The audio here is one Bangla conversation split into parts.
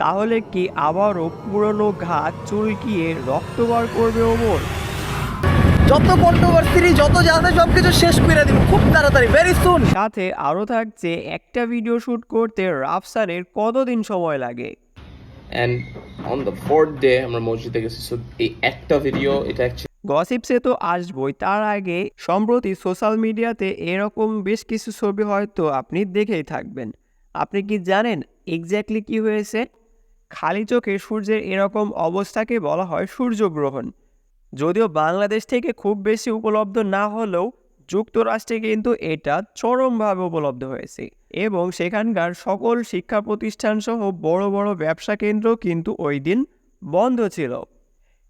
তাহলে কি আবারও পুরনো ঘাত চুলকিয়ে রক্ত বার করবে ওমর? যত কন্ট্রোভার্সি যত আছে সব কিছু শেষ করে দিব খুব তাড়াতাড়ি ভেরি সুন সাথে আরও থাকছে একটা ভিডিও শ্যুট করতে রাফসানের কতদিন সময় লাগে? And on the fourth day আমরা মসজিদে গেছি সো এই একটা ভিডিও এটা অ্যাকচুয়ালি গসিপসে তো আসবই তার আগে সম্প্রতি সোশ্যাল মিডিয়াতে এরকম বেশ কিছু ছবি হয়তো আপনি দেখেই থাকবেন। আপনি কি জানেন এক্স্যাক্টলি কি হয়েছে? খালি চোখে সূর্যের এরকম অবস্থাকে বলা হয় সূর্যগ্রহণ। যদিও বাংলাদেশ থেকে খুব বেশি উপলব্ধ না হলেও যুক্তরাষ্ট্রে কিন্তু এটা চরমভাবে উপলব্ধ হয়েছে। এবং সেখানকার সকল শিক্ষা প্রতিষ্ঠান সহ বড় বড় ব্যবসা কেন্দ্র কিন্তু ওই দিন বন্ধ ছিল।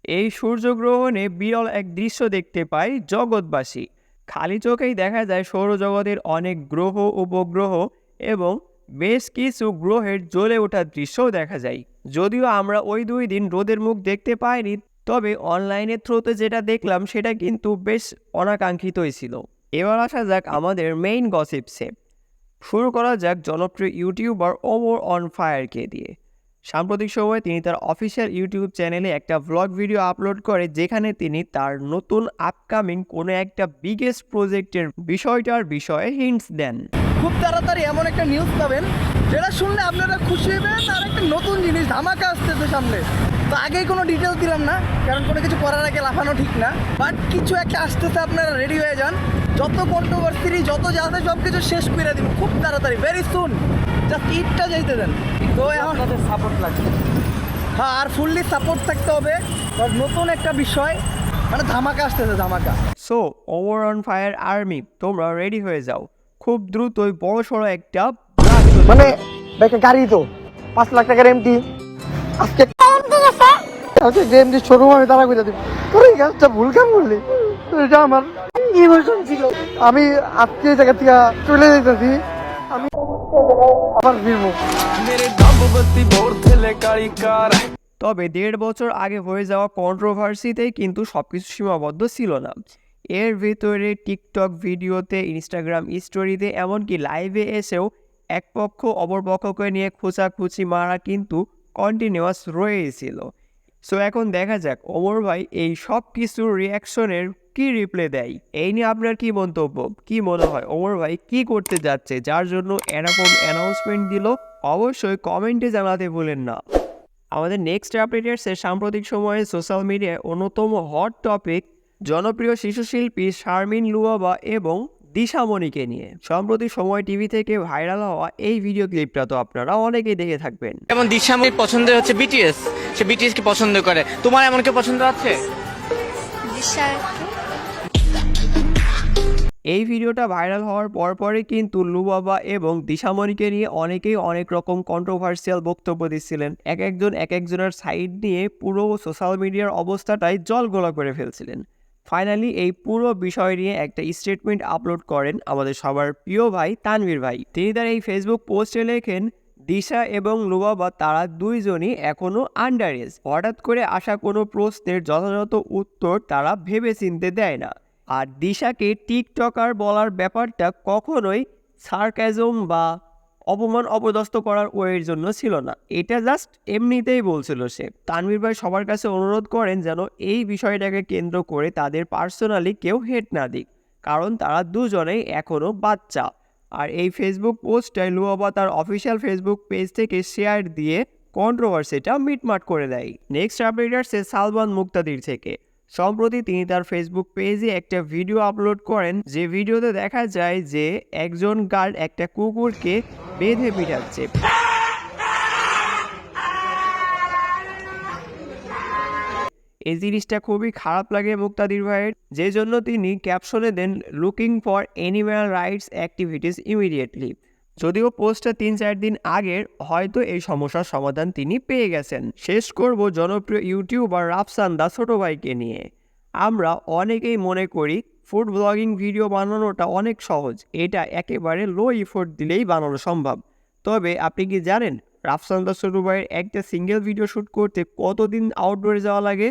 এই সূর্যগ্রহণে বিরল এক দৃশ্য দেখতে পায় জগৎবাসী। খালি চোখেই দেখা যায় সৌরজগতের অনেক গ্রহ, উপগ্রহ এবং বেশ কিছু গ্রহের জ্বলে ওঠার দৃশ্যও দেখা যায়। যদিও আমরা ওই দুই দিন রোদের মুখ দেখতে পাইনি, তবে অনলাইনের থ্রুতে যেটা দেখলাম সেটা কিন্তু বেশ অনাকাঙ্ক্ষিতই ছিল। এবার আসা যাক আমাদের মেইন গসিপসে শুরু করা যাক জনপ্রিয় ইউটিউবার ওমর অন ফায়ারকে দিয়ে। সাম্প্রতিক সময়ে তিনি তার অফিসিয়াল ইউটিউব চ্যানেলে একটা ভ্লগ ভিডিও আপলোড করে, যেখানে তিনি তার নতুন আপকামিং কোনো একটা বিগেস্ট প্রজেক্টের বিষয়টার বিষয়ে হিন্টস দেন। খুব তাড়াতাড়ি এমন একটা নিউজ পাবেন যেটা শুনলে আপনারা খুশি হবেন আর একটা নতুন জিনিস ধামাকা আসতেছে সামনে। তো আগেই কোনো ডিটেলস দিলাম না কারণ কোনো কিছু করার আগে লাফানো ঠিক না। বাট কিছু একটা আসতেছে আপনারা রেডি হয়ে যান। যত কন্ট্রোভার্সি যত যা আছে সব কিছু শেষ করে দিব খুব তাড়াতাড়ি ভেরি সুন জাস্ট ঈদটা যাইতে দেন। তো এখন সাপোর্ট লাগবে। হ্যাঁ আর ফুললি সাপোর্ট থাকতে হবে। কারণ নতুন একটা বিষয় মানে ধামাকা আসতেছে ধামাকা। So over on fire army তোমরা রেডি হয়ে যাও। খুব দ্রুতই বড় সড়ো একটা মানে গাড়ি তো পাঁচ লাখ টাকার এমটি আজকে আজকে এমটি শোরুম আমি দাঁড়া করে দিব। তোর এই কাজটা ভুল কাম করলি। এটা আমার ইমোশন ছিল? আমি আজকে এই জায়গা থেকে চলে যেতেছি আমি আবার ফিরবো। তবে দেড় বছর আগে হয়ে যাওয়া কন্ট্রোভার্সিতেই কিন্তু সবকিছু সীমাবদ্ধ ছিল না। এর ভিতরে টিকটক ভিডিওতে, ইনস্টাগ্রাম স্টোরিতে, এমনকি লাইভে এসেও এক পক্ষ অপর পক্ষকে নিয়ে খোঁচাখুচি মারা কিন্তু কন্টিনিউয়াস রয়েছিল। সো এখন দেখা যাক, ওমর ভাই এই সব কিছুর রিয়াকশনের কি রিপ্লে দেয়? এই নিয়ে আপনার কি মন্তব্য? কি মনে হয় ওমর ভাই কি করতে যাচ্ছে? যার জন্য এরকম অ্যানাউন্সমেন্ট দিল? অবশ্যই কমেন্টে জানাতে ভুলেন না। আমাদের নেক্সট আপডেটার্সের সাম্প্রতিক সময়ে সোশ্যাল মিডিয়ায় অন্যতম হট টপিক জনপ্রিয় শিশুশিল্পী শারমিন লুয়াবা এবং দিশামণিকে নিয়ে। সম্প্রতি সময় টিভি থেকে ভাইরাল হওয়া এই ভিডিও ক্লিপটা তো আপনারা অনেকেই দেখে থাকবেন। যেমন দিশামণির পছন্দের হচ্ছে বিটিএস সে বিটিএস কে পছন্দ করে। তোমার এমন কেউ পছন্দ আছে? এই ভিডিওটা ভাইরাল হওয়ার পরপরই কিন্তু লুবাবা এবং দিশামণিকে নিয়ে অনেকেই অনেক রকম কন্ট্রোভার্সিয়াল বক্তব্য দিচ্ছিলেন। এক একজন এক একজনের সাইড নিয়ে পুরো সোশ্যাল মিডিয়ার অবস্থাটাই জলগোলা করে ফেলছিলেন। ফাইনালি এই পুরো বিষয় নিয়ে একটা স্টেটমেন্ট আপলোড করেন আমাদের সবার প্রিয় ভাই তানভীর ভাই। তিনি তার এই ফেসবুক পোস্টে লেখেন, দিশা এবং লুবাবা তারা দুইজনই এখনও আন্ডার এজ হঠাৎ করে আসা কোনো প্রশ্নের যথাযথ উত্তর তারা ভেবে চিনতে দেয় না। আর দিশাকে টিকটকার বলার ব্যাপারটা কখনোই সার্কাজম বা অপমান অপদস্থ করার ওয়ের জন্য ছিল না। এটা জাস্ট এমনিতেই বলছিল সে। তানভীর ভাই সবার কাছে অনুরোধ করেন যেন এই বিষয়টাকে কেন্দ্র করে তাদের পার্সোনালি কেউ হেট না দিক, কারণ তারা দুজনেই এখনও বাচ্চা। আর এই ফেসবুক পোস্টটাই লুয়াবা তার অফিসিয়াল ফেসবুক পেজ থেকে শেয়ার দিয়ে কন্ট্রোভার্সিটা মিটমাট করে দেয়। নেক্সট আপডেটার্সে সালমান মুক্তাদির থেকে। সম্প্রতি তিনি তার ফেসবুক পেজে একটা ভিডিও আপলোড করেন। যে ভিডিওতে দেখা যায় যে একজন গার্ড একটা কুকুরকে বেঁধে পিঠাচ্ছে এই জিনিসটা খুবই খারাপ লাগে মুক্তাদির ভাইয়ের। যে জন্য তিনি ক্যাপশনে দেন looking for animal rights activities immediately যদিও পোস্টটা তিন চার দিন আগের, হয়তো এই সমস্যার সমাধান তিনি পেয়ে গেছেন। শেষ করব জনপ্রিয় ইউটিউবার রাফসান দা ছোট ভাইকে নিয়ে। আমরা অনেকেই মনে করি ফুড ব্লগিং ভিডিও বানানোটা অনেক সহজ। এটা একেবারে লো ইফোর্ট দিলেই বানানো সম্ভব। তবে আপনি কি জানেন, রাফসান দা ছোট একটা সিঙ্গেল ভিডিও শ্যুট করতে কতদিন আউটডোরে যাওয়া লাগে?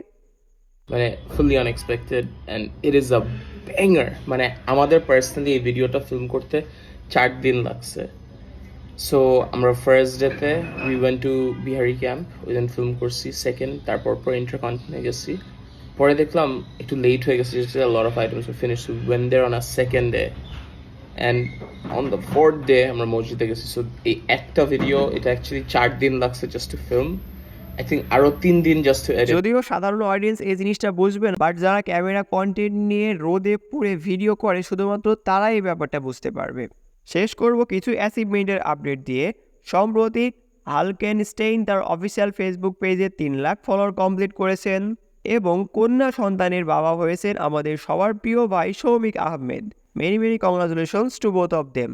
মানে fully unexpected and it is a banger মানে আমাদের পার্সোনালি এই ভিডিওটা ফিল্ম করতে চার দিন লাগছে। সো আমরা ফার্স্ট ডেতে we went to Bihari camp ওই ফিল্ম করছি। সেকেন্ড তারপর পর ইন্টারকন্টিনে গেছি। পরে দেখলাম একটু লেট হয়ে গেছে lot of items finish went there on a second day and on the fourth day আমরা মসজিদে গেছি। সো এই একটা ভিডিও এটা অ্যাকচুয়ালি চার দিন লাগছে জাস্ট টু ফিল্ম আরও তিন দিন জাস্ট যদিও সাধারণ অডিয়েন্স এই জিনিসটা বুঝবেন বাট যারা ক্যামেরা কন্টেন্ট নিয়ে রোদে পুড়ে ভিডিও করে, শুধুমাত্র তারাই এই ব্যাপারটা বুঝতে পারবে। শেষ করব কিছু অ্যাচিভমেন্টের আপডেট দিয়ে। সম্প্রতি হালকেন স্টেইন তার অফিসিয়াল ফেসবুক পেজে তিন লাখ ফলোয়ার কমপ্লিট করেছেন। এবং কন্যা সন্তানের বাবা হয়েছেন আমাদের সবার প্রিয় ভাই Soumik Ahmed. Many many congratulations to both of them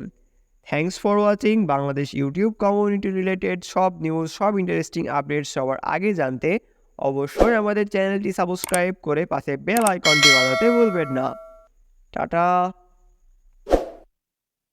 thanks for watching Bangladesh YouTube community related সব নিউজ সব ইন্টারেস্টিং আপডেট সবার আগে জানতে অবশ্যই আমাদের চ্যানেলটি সাবস্ক্রাইব করে পাশে বেল আইকনটি বাজাতে ভুলবেন না। টাটা।